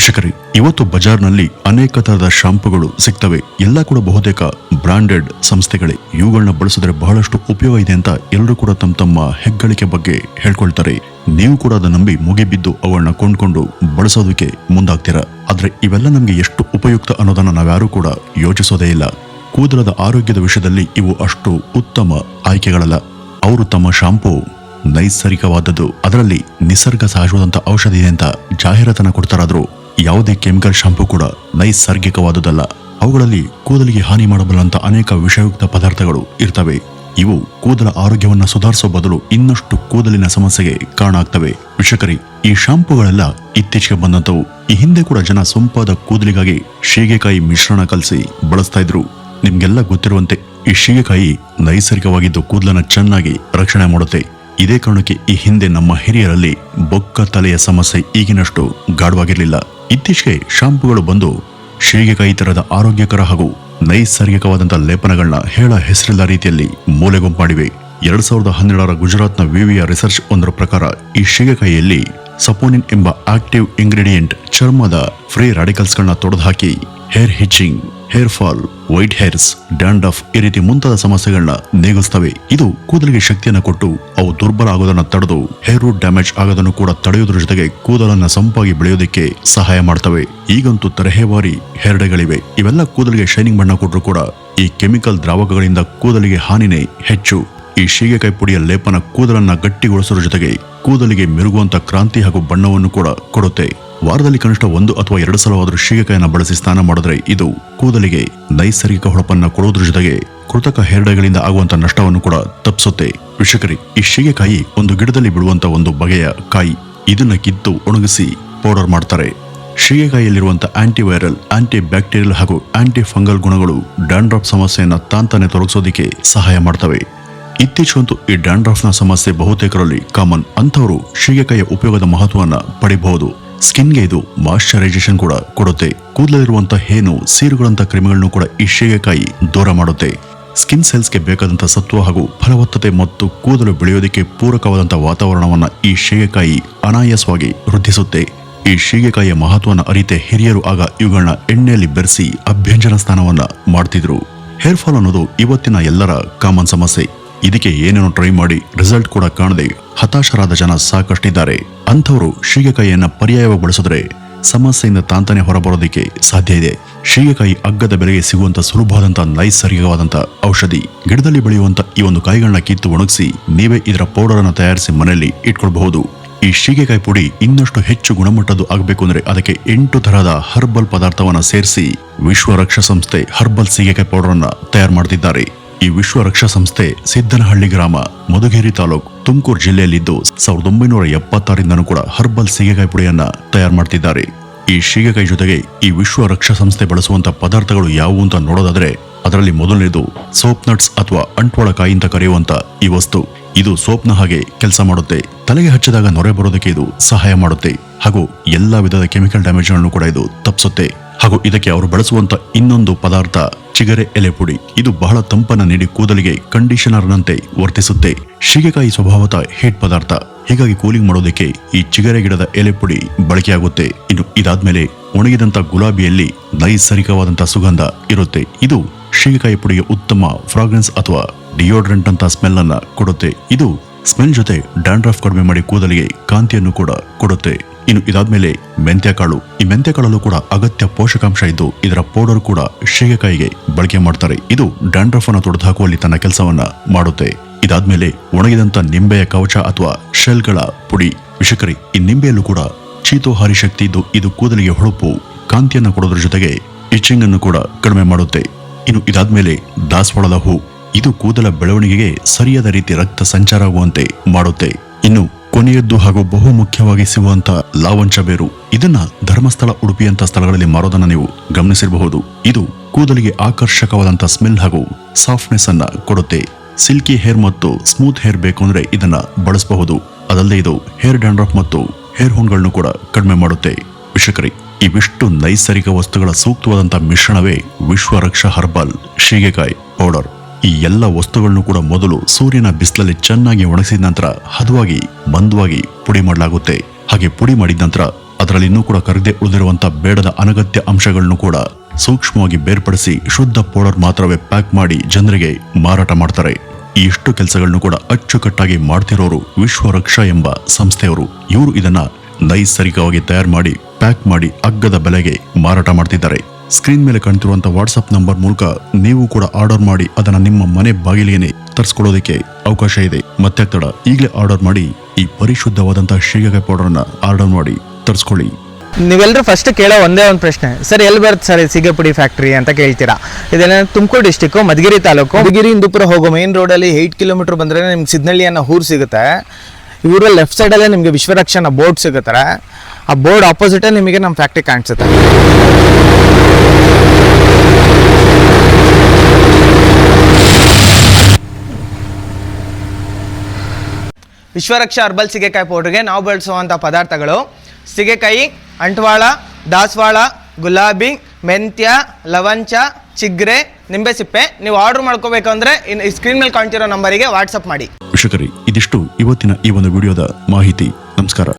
ವೀಕ್ಷಕರೇ, ಇವತ್ತು ಬಜಾರ್ನಲ್ಲಿ ಅನೇಕ ತರಹದ ಶಾಂಪುಗಳು ಸಿಗ್ತವೆ. ಎಲ್ಲ ಕೂಡ ಬಹುತೇಕ ಬ್ರಾಂಡೆಡ್ ಸಂಸ್ಥೆಗಳೇ. ಇವುಗಳನ್ನ ಬಳಸಿದ್ರೆ ಬಹಳಷ್ಟು ಉಪಯೋಗ ಇದೆ ಅಂತ ಎಲ್ಲರೂ ಕೂಡ ತಮ್ಮ ತಮ್ಮ ಹೆಗ್ಗಳಿಕೆ ಬಗ್ಗೆ ಹೇಳ್ಕೊಳ್ತಾರೆ. ನೀವು ಕೂಡ ಅದನ್ನ ನಂಬಿ ಮುಗಿಬಿದ್ದು ಅವುಗಳನ್ನ ಕೊಂಡ್ಕೊಂಡು ಬಳಸೋದಕ್ಕೆ ಮುಂದಾಗ್ತೀರಾ? ಆದ್ರೆ ಇವೆಲ್ಲ ನಮಗೆ ಎಷ್ಟು ಉಪಯುಕ್ತ ಅನ್ನೋದನ್ನ ನಾವ್ಯಾರೂ ಕೂಡ ಯೋಚಿಸೋದೇ ಇಲ್ಲ. ಕೂದಲದ ಆರೋಗ್ಯದ ವಿಷಯದಲ್ಲಿ ಇವು ಅಷ್ಟು ಉತ್ತಮ ಆಯ್ಕೆಗಳಲ್ಲ. ಅವರು ತಮ್ಮ ಶಾಂಪೂ ನೈಸರ್ಗಿಕವಾದದ್ದು. ಅದರಲ್ಲಿ ನಿಸರ್ಗ ಸಹಜವಾದಂತ ಔಷಧಿ ಇದೆ ಅಂತ ಜಾಹೀರಾತನ್ನ ಕೊಡ್ತಾರಾದ್ರೂ. ಯಾವುದೇ ಕೆಮಿಕಲ್ ಶಾಂಪೂ ಕೂಡ ನೈಸರ್ಗಿಕವಾದುದಲ್ಲ. ಅವುಗಳಲ್ಲಿ ಕೂದಲಿಗೆ ಹಾನಿ ಮಾಡಬಲ್ಲಂತ ಅನೇಕ ವಿಷಯುಕ್ತ ಪದಾರ್ಥಗಳು ಇರ್ತವೆ. ಇವು ಕೂದಲ ಆರೋಗ್ಯವನ್ನು ಸುಧಾರಿಸೋ ಬದಲು ಇನ್ನಷ್ಟು ಕೂದಲಿನ ಸಮಸ್ಯೆಗೆ ಕಾರಣ ಆಗ್ತವೆ ವಿಷಕರಿ ಈ ಶಾಂಪೂಗಳೆಲ್ಲ ಇತ್ತೀಚೆಗೆ ಬಂದಂತವು ಈ ಹಿಂದೆ ಕೂಡ ಜನ ಸೊಂಪಾದ ಕೂದಲಿಗಾಗಿ ಶೀಗೆಕಾಯಿ ಮಿಶ್ರಣ ಕಲಸಿ ಬಳಸ್ತಾ ಇದ್ರು. ನಿಮ್ಗೆಲ್ಲ ಗೊತ್ತಿರುವಂತೆ, ಈ ಶೀಗೆಕಾಯಿ ನೈಸರ್ಗಿಕವಾಗಿದ್ದು ಕೂದಲನ್ನ ಚೆನ್ನಾಗಿ ರಕ್ಷಣೆ ಮಾಡುತ್ತೆ. ಇದೇ ಕಾರಣಕ್ಕೆ ಈ ಹಿಂದೆ ನಮ್ಮ ಹಿರಿಯರಲ್ಲಿ ಬೊಕ್ಕ ತಲೆಯ ಸಮಸ್ಯೆ ಈಗಿನಷ್ಟು ಗಾಢವಾಗಿರಲಿಲ್ಲ. ಇತ್ತೀಚೆಗೆ ಶಾಂಪುಗಳು ಬಂದು ಶೀಗೆಕಾಯಿ ತರದ ಆರೋಗ್ಯಕರ ಹಾಗೂ ನೈಸರ್ಗಿಕವಾದಂಥ ಲೇಪನಗಳನ್ನ ಹೇಳ ಹೆಸರಿಲ್ಲ ರೀತಿಯಲ್ಲಿ ಮೂಲೆಗುಂಪು ಎರಡ್ ಸಾವಿರದ ಹನ್ನೆರಡರ ಗುಜರಾತ್ನ ವಿವಿಯ ರಿಸರ್ಚ್ ಒಂದರ ಪ್ರಕಾರ ಈ ಶೀಗೆಕಾಯಿಯಲ್ಲಿ ಸಪೋನಿನ್ ಎಂಬ ಆಕ್ಟಿವ್ ಇಂಗ್ರೀಡಿಯೆಂಟ್ ಚರ್ಮದ ಫ್ರೀ ರಾಡಿಕಲ್ಸ್ಗಳನ್ನ ತೊಡೆದುಹಾಕಿ hair itching hair fall white hairs dandruff ಈ ರೀತಿ ಮುಂತಾದ ಸಮಸ್ಯೆಗಳನ್ನ ನೀಗಿಸ್ತವೆ. ಇದು ಕೂದಲಿಗೆ ಶಕ್ತಿಯನ್ನು ಕೊಟ್ಟು ಅವು ದುರ್ಬಲ ಆಗೋದನ್ನು ತಡೆದು ಹೇರ್ ರೂಟ್ ಡ್ಯಾಮೇಜ್ ಆಗೋದನ್ನು ಕೂಡ ತಡೆಯುವುದರ ಜೊತೆಗೆ ಕೂದಲನ್ನ ಸಂಪಾಗಿ ಬೆಳೆಯೋದಕ್ಕೆ ಸಹಾಯ ಮಾಡ್ತವೆ. ಈಗಂತೂ ತರಹೇವಾರಿ ಹೆರಡೆಗಳಿವೆ ಡೇಗಳಿವೆ ಇವೆಲ್ಲ ಕೂದಲಿಗೆ ಶೈನಿಂಗ್ ಬಣ್ಣ ಕೊಟ್ಟರು ಕೂಡ ಈ ಕೆಮಿಕಲ್ ದ್ರಾವಕಗಳಿಂದ ಕೂದಲಿಗೆ ಹಾನಿನೇ ಹೆಚ್ಚು. ಈ ಶೀಗೆಕಾಯಿ ಪುಡಿಯ ಲೇಪನ ಕೂದಲನ್ನ ಗಟ್ಟಿಗೊಳಿಸುವ ಜೊತೆಗೆ ಕೂದಲಿಗೆ ಮಿರುಗುವಂತ ಕ್ರಾಂತಿ ಹಾಗೂ ಬಣ್ಣವನ್ನು ಕೂಡ ಕೊಡುತ್ತೆ. ವಾರದಲ್ಲಿ ಕನಿಷ್ಠ ಒಂದು ಅಥವಾ ಎರಡು ಸಲವಾದರೂ ಶೀಗೆಕಾಯಿನ ಬಳಸಿ ಸ್ನಾನ ಮಾಡಿದ್ರೆ ಇದು ಕೂದಲಿಗೆ ನೈಸರ್ಗಿಕ ಹೊಳಪನ್ನ ಕೊಡೋದ್ರ ಜೊತೆಗೆ ಕೃತಕ ಹೆರಡೆಗಳಿಂದ ಆಗುವಂತ ನಷ್ಟವನ್ನು ಕೂಡ ತಪ್ಪಿಸುತ್ತೆ. ವಿಷಕರಿ ಈ ಶೀಗೆಕಾಯಿ ಒಂದು ಗಿಡದಲ್ಲಿ ಬಿಡುವಂತ ಒಂದು ಬಗೆಯ ಕಾಯಿ ಇದನ್ನ ಕಿತ್ತು, ಒಣಗಿಸಿ ಪೌಡರ್ ಮಾಡ್ತಾರೆ. ಶೀಗೆಕಾಯಿಯಲ್ಲಿರುವಂತ ಆಂಟಿವೈರಲ್ ಆಂಟಿ ಬ್ಯಾಕ್ಟೀರಿಯಲ್ ಹಾಗೂ ಆಂಟಿ ಫಂಗಲ್ ಗುಣಗಳು ಡ್ಯಾಂಡ್ರಾಪ್ ಸಮಸ್ಯೆಯನ್ನು ತಾಂತಾನೆ ತೊಲಗಿಸೋದಿಕ್ಕೆ ಸಹಾಯ ಮಾಡ್ತವೆ. ಇತ್ತೀಚೆಗಂತೂ ಈ ಡ್ಯಾಂಡ್ರಫ್ನ ಸಮಸ್ಯೆ ಬಹುತೇಕರಲ್ಲಿ ಕಾಮನ್ ಅಂಥವರು ಶೀಗೆಕಾಯಿಯ ಉಪಯೋಗದ ಮಹತ್ವವನ್ನು ಪಡಿಬಹುದು. ಸ್ಕಿನ್ಗೆ ಇದು ಮಾಯಿಶ್ಚರೈಸೇಷನ್ ಕೂಡ ಕೊಡುತ್ತೆ. ಕೂದಲಿರುವಂತಹ ಹೇನು ಸೀರುಗಳಂತಹ ಕ್ರಿಮಿಗಳನ್ನು ಕೂಡ ಈ ಶೀಗೆಕಾಯಿ ದೂರ ಮಾಡುತ್ತೆ. ಸ್ಕಿನ್ ಸೆಲ್ಸ್ಗೆ ಬೇಕಾದಂತ ಸತ್ವ ಹಾಗೂ ಫಲವತ್ತತೆ ಮತ್ತು ಕೂದಲು ಬೆಳೆಯೋದಕ್ಕೆ ಪೂರಕವಾದಂತ ವಾತಾವರಣವನ್ನು ಈ ಶೀಗೆಕಾಯಿ ಅನಾಯಾಸವಾಗಿ ವೃದ್ಧಿಸುತ್ತೆ. ಈ ಶೀಗೆಕಾಯಿಯ ಮಹತ್ವನ ಅರಿತೆ ಹಿರಿಯರು ಆಗ ಇವುಗಳನ್ನ ಎಣ್ಣೆಯಲ್ಲಿ ಬೆರೆಸಿ ಅಭ್ಯಂಜನ ಸ್ನಾನವನ್ನ ಮಾಡ್ತಿದ್ರು. ಹೇರ್ ಫಾಲ್ ಅನ್ನೋದು ಇವತ್ತಿನ ಎಲ್ಲರ ಕಾಮನ್ ಸಮಸ್ಯೆ. ಇದಕ್ಕೆ ಏನೇನೋ ಟ್ರೈ ಮಾಡಿ ರಿಸಲ್ಟ್ ಕೂಡ ಕಾಣದೆ ಹತಾಶರಾದ ಜನ ಸಾಕಷ್ಟಿದ್ದಾರೆ. ಅಂಥವರು ಶೀಘಕಾಯಿಯನ್ನು ಪರ್ಯಾಯವಾಗಿ ಬಳಸಿದ್ರೆ ಸಮಸ್ಯೆಯಿಂದ ತಾಂತಾನೆ ಹೊರಬರೋದಕ್ಕೆ ಸಾಧ್ಯ ಇದೆ. ಶೀಘಕಾಯಿ ಅಗ್ಗದ ಬೆಲೆಗೆ ಸಿಗುವಂತ ಸುಲಭವಾದಂಥ ನೈಸರ್ಗಿಕವಾದಂಥ ಔಷಧಿ, ಗಿಡದಲ್ಲಿ ಬೆಳೆಯುವಂತ ಈ ಒಂದು ಕಾಯಿಗಳನ್ನ ಕಿತ್ತು ಒಣಗಿಸಿ ನೀವೇ ಇದರ ಪೌಡರ್ ಅನ್ನು ತಯಾರಿಸಿ ಮನೆಯಲ್ಲಿ ಇಟ್ಕೊಳ್ಬಹುದು. ಈ ಶೀಗೆಕಾಯಿ ಪುಡಿ ಇನ್ನಷ್ಟು ಹೆಚ್ಚು ಗುಣಮಟ್ಟದ್ದು ಆಗಬೇಕು ಅಂದ್ರೆ ಅದಕ್ಕೆ ಎಂಟು ತರಹದ ಹರ್ಬಲ್ ಪದಾರ್ಥವನ್ನ ಸೇರಿಸಿ ವಿಶ್ವ ರಕ್ಷಾ ಸಂಸ್ಥೆ ಹರ್ಬಲ್ ಸೀಗೆಕಾಯಿ ಪೌಡರ್ ಅನ್ನ ತಯಾರು ಮಾಡ್ತಿದ್ದಾರೆ. ಈ ವಿಶ್ವ ರಕ್ಷಾ ಸಂಸ್ಥೆ ಸಿದ್ದನಹಳ್ಳಿ ಗ್ರಾಮ, ಮಧುಗೇರಿ ತಾಲೂಕು, ತುಮಕೂರು ಜಿಲ್ಲೆಯಲ್ಲಿದ್ದು ಸಾವಿರದ ಒಂಬೈನೂರ ಎಪ್ಪತ್ತಾರಿಂದನೂ ಕೂಡ ಹರ್ಬಲ್ ಸೀಗೆಕಾಯಿ ಪುಡಿಯನ್ನ ತಯಾರು ಮಾಡ್ತಿದ್ದಾರೆ. ಈ ಶೀಗೆಕಾಯಿ ಜೊತೆಗೆ ಈ ವಿಶ್ವ ರಕ್ಷಾ ಸಂಸ್ಥೆ ಬಳಸುವಂತ ಪದಾರ್ಥಗಳು ಯಾವುವು ಅಂತ ನೋಡೋದಾದ್ರೆ, ಅದರಲ್ಲಿ ಮೊದಲನೇದು ಸೋಪ್ ನಟ್ಸ್ ಅಥವಾ ಅಂಟ್ವಾಳ ಕಾಯಿ ಅಂತ ಕರೆಯುವಂತ ಈ ವಸ್ತು. ಇದು ಸೋಪ್ನ ಹಾಗೆ ಕೆಲಸ ಮಾಡುತ್ತೆ. ತಲೆಗೆ ಹಚ್ಚಿದಾಗ ನೊರೆ ಬರೋದಕ್ಕೆ ಇದು ಸಹಾಯ ಮಾಡುತ್ತೆ. ಹಾಗೂ ಎಲ್ಲಾ ವಿಧದ ಕೆಮಿಕಲ್ ಡ್ಯಾಮೇಜ್ಗಳನ್ನು ಕೂಡ ಇದು ತಪ್ಪಿಸುತ್ತೆ. ಹಾಗೂ ಇದಕ್ಕೆ ಅವರು ಬಳಸುವಂತ ಇನ್ನೊಂದು ಪದಾರ್ಥ, ಚಿಗರೆ ಎಲೆ ಪುಡಿ. ಇದು ಬಹಳ ತಂಪನ್ನ ನೀಡಿ ಕೂದಲಿಗೆ ಕಂಡೀಷನರ್ನಂತೆ ವರ್ತಿಸುತ್ತೆ. ಶೀಗೆಕಾಯಿ ಸ್ವಭಾವತ ಹೀಟ್ ಪದಾರ್ಥ. ಹೀಗಾಗಿ ಕೂಲಿಂಗ್ ಮಾಡೋದಕ್ಕೆ ಈ ಚಿಗರೆ ಗಿಡದ ಎಲೆ ಪುಡಿ ಬಳಕೆಯಾಗುತ್ತೆ. ಇನ್ನು ಇದಾದ್ಮೇಲೆ ಒಣಗಿದಂತ ಗುಲಾಬಿಯಲ್ಲಿ ನೈಸರ್ಗಿಕವಾದಂತಹ ಸುಗಂಧ ಇರುತ್ತೆ. ಇದು ಶೀಗೆಕಾಯಿ ಪುಡಿಗೆ ಉತ್ತಮ ಫ್ರಾಗ್ರೆನ್ಸ್ ಅಥವಾ ಡಿಯೋಡ್ರೆಂಟ್ ಅಂತ ಸ್ಮೆಲ್ ಅನ್ನ ಕೊಡುತ್ತೆ. ಇದು ಸ್ಮೆಲ್ ಜೊತೆ ಡ್ಯಾಂಡ್ರಫ್ ಕಡಿಮೆ ಮಾಡಿ ಕೂದಲಿಗೆ ಕಾಂತಿಯನ್ನು ಕೂಡ ಕೊಡುತ್ತೆ. ಇನ್ನು ಇದಾದ್ಮೇಲೆ ಮೆಂತ್ಯಕಾಳು ಈ ಮೆಂತ್ಯಕಾಳಲ್ಲೂ ಕೂಡ ಅಗತ್ಯ ಪೋಷಕಾಂಶ ಇದ್ದು ಇದರ ಪೌಡರ್ ಕೂಡ ಶೇಗೆಕಾಯಿಗೆ ಬಳಕೆ ಮಾಡ್ತಾರೆ. ಇದು ಡ್ಯಾಂಡ್ರಫ್ ಅನ್ನು ತೊಡೆದುಹಾಕುವಲ್ಲಿ ತನ್ನ ಕೆಲಸವನ್ನ ಮಾಡುತ್ತೆ. ಇದಾದ್ಮೇಲೆ ಒಣಗಿದಂತ ನಿಂಬೆಯ ಕವಚ ಅಥವಾ ಶೆಲ್ಗಳ ಪುಡಿ. ವಿಷಕರಿ ಈ ನಿಂಬೆಯಲ್ಲೂ ಕೂಡ ಚೀತೋಹಾರಿ ಶಕ್ತಿ ಇದ್ದು ಇದು ಕೂದಲಿಗೆ ಹೊಳಪು, ಕಾಂತಿಯನ್ನು ಕೊಡೋದ್ರ ಜೊತೆಗೆ ಇಚ್ಚಿಂಗ್ ಅನ್ನು ಕೂಡ ಕಡಿಮೆ ಮಾಡುತ್ತೆ. ಇನ್ನು ಇದಾದ್ಮೇಲೆ ದಾಸವಾಳದ ಹೂ. ಇದು ಕೂದಲ ಬೆಳವಣಿಗೆಗೆ ಸರಿಯಾದ ರೀತಿ ರಕ್ತ ಸಂಚಾರ ಆಗುವಂತೆ ಮಾಡುತ್ತೆ. ಇನ್ನು ಕೊನೆಯದ್ದು ಹಾಗೂ ಬಹು ಮುಖ್ಯವಾಗಿ ಸಿಗುವಂತ ಲಾವಂಚ ಬೇರು. ಇದನ್ನ ಧರ್ಮಸ್ಥಳ, ಉಡುಪಿಯಂತ ಸ್ಥಳಗಳಲ್ಲಿ ಮಾರೋದನ್ನ ನೀವು ಗಮನಿಸಿರಬಹುದು. ಇದು ಕೂದಲಿಗೆ ಆಕರ್ಷಕವಾದಂತ ಸ್ಮೆಲ್ ಹಾಗೂ ಸಾಫ್ಟ್ನೆಸ್ ಅನ್ನ ಕೊಡುತ್ತೆ. ಸಿಲ್ಕಿ ಹೇರ್ ಮತ್ತು ಸ್ಮೂತ್ ಹೇರ್ ಬೇಕು ಅಂದ್ರೆ ಇದನ್ನ ಬಳಸಬಹುದು. ಅದಲ್ಲದೆ ಇದು ಹೇರ್ ಡ್ಯಾಂಡ್ರಫ್ ಮತ್ತು ಹೇರ್ ಹೋನ್ಗಳನ್ನು ಕೂಡ ಕಡಿಮೆ ಮಾಡುತ್ತೆ. ವಿಷಕರಿ ಇವಿಷ್ಟು ನೈಸರ್ಗಿಕ ವಸ್ತುಗಳ ಸೂಕ್ತವಾದಂತಹ ಮಿಶ್ರಣವೇ ವಿಶ್ವ ರಕ್ಷಾ ಹರ್ಬಲ್, ಶೀಗೆಕಾಯಿ ಪೌಡರ್. ಈ ಎಲ್ಲ ವಸ್ತುಗಳನ್ನು ಕೂಡ ಮೊದಲು ಸೂರ್ಯನ ಬಿಸಿಲಲ್ಲಿ ಚೆನ್ನಾಗಿ ಒಣಗಿಸಿದ ನಂತರ ಹದವಾಗಿ, ಮಂದವಾಗಿ ಪುಡಿ ಮಾಡಲಾಗುತ್ತೆ. ಹಾಗೆ ಪುಡಿ ಮಾಡಿದ ನಂತರ ಅದರಲ್ಲಿ ಇನ್ನೂ ಕೂಡ ಕರಗದೆ ಉಳಿದಿರುವಂತಹ ಬೇಡದ ಅನಗತ್ಯ ಅಂಶಗಳನ್ನು ಕೂಡ ಸೂಕ್ಷ್ಮವಾಗಿ ಬೇರ್ಪಡಿಸಿ ಶುದ್ಧ ಪೌಡರ್ ಮಾತ್ರವೇ ಪ್ಯಾಕ್ ಮಾಡಿ ಜನರಿಗೆ ಮಾರಾಟ ಮಾಡ್ತಾರೆ. ಈ ಇಷ್ಟು ಕೆಲಸಗಳನ್ನು ಕೂಡ ಅಚ್ಚುಕಟ್ಟಾಗಿ ಮಾಡ್ತಿರೋರು ವಿಶ್ವ ರಕ್ಷಾ ಎಂಬ ಸಂಸ್ಥೆಯವರು. ಇವರು ಇದನ್ನ ನೈಸರ್ಗಿಕವಾಗಿ ತಯಾರು ಮಾಡಿ, ಪ್ಯಾಕ್ ಮಾಡಿ ಅಗ್ಗದ ಬೆಲೆಗೆ ಮಾರಾಟ ಮಾಡ್ತಿದ್ದಾರೆ. ಸ್ಕ್ರೀನ್ ಮೇಲೆ ಕಾಣ್ತಿರುವಂತ ವಾಟ್ಸ್ಆಪ್ ನಂಬರ್ ಮೂಲಕ ನೀವು ಕೂಡ ಆರ್ಡರ್ ಮಾಡಿ ಅದನ್ನ ನಿಮ್ಮ ಮನೆ ಬಾಗಿಲಿಗೆ ತರಿಸ್ಕೊಳ್ಳೋದಕ್ಕೆ ಅವಕಾಶ ಇದೆ. ಮತ್ತೆ ತಡ ಈಗಲೇ ಆರ್ಡರ್ ಮಾಡಿ ಈ ಪರಿಶುದ್ಧವಾದಂತಹ ಶೀಗಕಾಯಿ ಪೌಡರ್ನ ಆರ್ಡರ್ ಮಾಡಿ ತರಿಸ್ಕೊಳ್ಳಿ. ನೀವೆಲ್ಲರೂ ಫಸ್ಟ್ ಕೇಳೋ ಒಂದೇ ಒಂದು ಪ್ರಶ್ನೆ. ಸರ್ ಎಲ್ಲಿ ಬರುತ್ತೆ ಸರ್ ಸಿಗಪುಡಿ ಫ್ಯಾಕ್ಟ್ರಿ ಅಂತ ಕೇಳ್ತೀರಾ? ಇದೆಲ್ಲ ತುಮಕೂರು ಡಿಸ್ಟಿಕ್ ಮಧುಗಿರಿ ತಾಲೂಕು. ಮಧುಗಿರಿ ಇಂದುಪುರ ಹೋಗೋ ಮೇನ್ ರೋಡಲ್ಲಿ ಏಯ್ಟ್ ಕಿಲೋಮೀಟರ್ ಬಂದರೆ ನಿಮ್ಗೆ ಸಿದ್ನಳ್ಳಿ ಅನ್ನೋ ಊರು ಸಿಗುತ್ತೆ. ಇವರ ಲೆಫ್ಟ್ ಸೈಡಲ್ಲೇ ನಿಮಗೆ ವಿಶ್ವರಕ್ಷಣ ಬೋರ್ಡ್ ಸಿಗುತ್ತಾರೆ ಆ ಬೋರ್ಡ್ ಆಪೋಸಿಟೇ ನಿಮಗೆ ನಮ್ಮ ಫ್ಯಾಕ್ಟ್ರಿ ಕಾಣಿಸುತ್ತೆ. ವಿಶ್ವರಕ್ಷ ಅರ್ಬಲ್ ಸಿಗೆಕಾಯಿ ಪೌಡ್ರಿಗೆ ನಾವು ಬಳಸುವಂಥ ಪದಾರ್ಥಗಳು ಸಿಗೆಕಾಯಿ ಅಂಟ್ವಾಳ ದಾಸವಾಳ ಗುಲಾಬಿ ಮೆಂತ್ಯ ಲವಂಚ ಚಿಗ್ರೆ ನಿಂಬೆ ಸಿಪ್ಪೆ ನೀವು ಆರ್ಡರ್ ಮಾಡ್ಕೋಬೇಕು ಅಂದ್ರೆ ಈ ಸ್ಕ್ರೀನ್ ಮೇಲೆ ಕಾಣ್ತಿರೋ ನಂಬರಿಗೆ ವಾಟ್ಸಪ್ ಮಾಡಿ. ವೀಕ್ಷಕರೇ ಇದಿಷ್ಟು ಇವತ್ತಿನ ಈ ಒಂದು ವಿಡಿಯೋದ ಮಾಹಿತಿ. ನಮಸ್ಕಾರ.